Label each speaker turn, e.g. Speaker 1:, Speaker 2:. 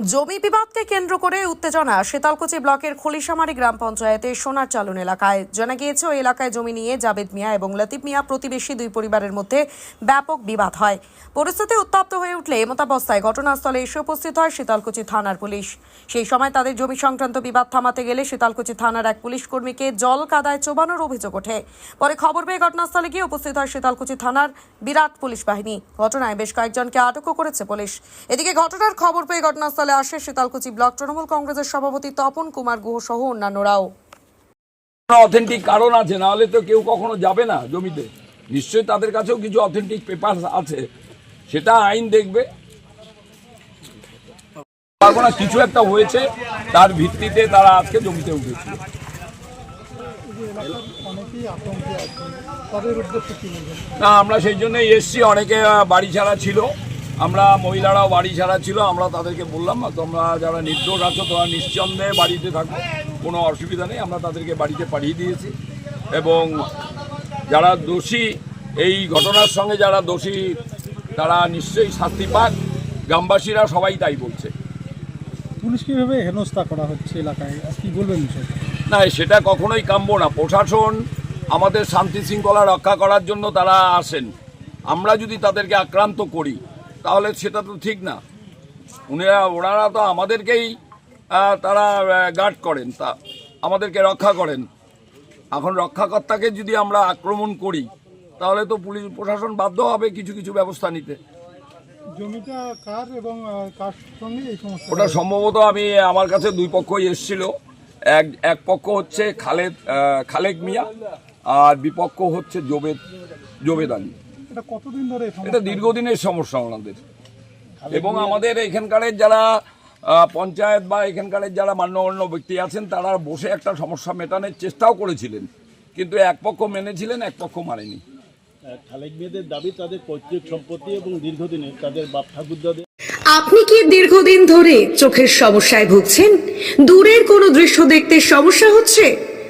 Speaker 1: জমি বিবাদকে কেন্দ্র করে উত্তেজনা। শীতলকুচি ব্লকের খলিশামারি গ্রাম পঞ্চায়েতের সোনার চালন এলাকায়। জানা গিয়েছে, ওই এলাকায় জমি নিয়ে জাবেদ মিয়া এবং লতিফ মিয়া প্রতিবেশী দুই পরিবারের মধ্যে ব্যাপক বিবাদ হয়। পরিস্থিতি উত্তপ্ত হয়ে উঠলে এমতাবস্থায় ঘটনাস্থলে এসে উপস্থিত হয় শীতলকুচি থানার পুলিশ। সেই সময় তাদের জমি সংক্রান্ত বিবাদ থামাতে গেলে শীতলকুচি থানার এক পুলিশ কর্মীকে জল কাদায় চোবানোর অভিযোগ ওঠে। পরে খবর পেয়ে ঘটনাস্থলে গিয়ে উপস্থিত হয় শীতলকুচি থানার বিরাট পুলিশ বাহিনী। ঘটনায় বেশ কয়েকজনকে আটকও করেছে পুলিশ। এদিকে ঘটনার খবর পেয়ে ঘটনাস্থলে আসে শীতলকুচি ব্লক। তৃণমূল কংগ্রেসের সভাপতি তপন কুমার গুহ সহ অন্যান্যরাও।
Speaker 2: অথেন্টিক কারণ আছে নাহলে তো কেউ কখনো যাবে না জমিতে। নিশ্চয়ই তাদের কাছেও কিছু অথেন্টিক পেপার আছে। সেটা আইন দেখবে। না, কিছু একটা হয়েছে তার ভিত্তিতে তারা আজকে জমিতে
Speaker 3: বলবেন
Speaker 2: না আমরা সেই জন্যই এসছি অনেকে বাড়ি ছাড়া ছিল। আমরা মহিলারাও বাড়ি ছাড়া ছিল আমরা তাদেরকে বললাম তোমরা যারা নির্দোষ আছো তোমরা নিশ্চন্দেহে বাড়িতে থাকো কোনো অসুবিধা নেই আমরা তাদেরকে বাড়িতে পাঠিয়ে দিয়েছি। এবং যারা দোষী এই ঘটনার সঙ্গে যারা দোষী তারা নিশ্চয়ই শাস্তি পাক। গ্রামবাসীরা সবাই তাই বলছে।
Speaker 3: পুলিশ কীভাবে হেনস্থা করা হচ্ছে এলাকায়? কি বলবেন
Speaker 2: না সেটা কখনোই কাম্য না। প্রশাসন আমাদের শান্তি শৃঙ্খলা রক্ষা করার জন্য তারা আসেন। আমরা যদি তাদেরকে আক্রান্ত করি তাহলে সেটা তো ঠিক না। উনারা ওনারা তো আমাদেরকেই তারা গার্ড করেন তা আমাদেরকে রক্ষা করেন। এখন রক্ষাকর্তাকে যদি আমরা আক্রমণ করি তাহলে তো পুলিশ প্রশাসন বাধ্য হবে কিছু কিছু ব্যবস্থা নিতে।
Speaker 3: জমিটা কার এবং কার সঙ্গে এই সমস্যা
Speaker 2: ওটা সম্ভবত আমি আমার কাছে দুই পক্ষই এসেছিল। এক এক পক্ষ হচ্ছে খালেদ খালেক মিয়া আর বিপক্ষ হচ্ছে জোবেদ জোবেদ আলী।
Speaker 3: এটা কতদিন ধরে
Speaker 2: এটা দীর্ঘদিনের সমস্যা ওনাদের। এবং আমাদের এখানকারের যারা পঞ্চায়েত বা এখানকারের যারা মান্যগণ্য ব্যক্তি আছেন তারা বসে একটা সমস্যা মেটানোর চেষ্টাও করেছিলেন। কিন্তু এক পক্ষ মেনেছিলেন এক পক্ষ মানেনি।
Speaker 4: খালেক মেয়েদের দাবি তাদের পৈতৃক সম্পত্তি এবং দীর্ঘদিনের তাদের বাপ ঠাকুরদাদের
Speaker 5: আপনি কি দীর্ঘদিন ধরে চোখের সমস্যায় ভুগছেন? দূরের কোনো দৃশ্য দেখতে সমস্যা হচ্ছে?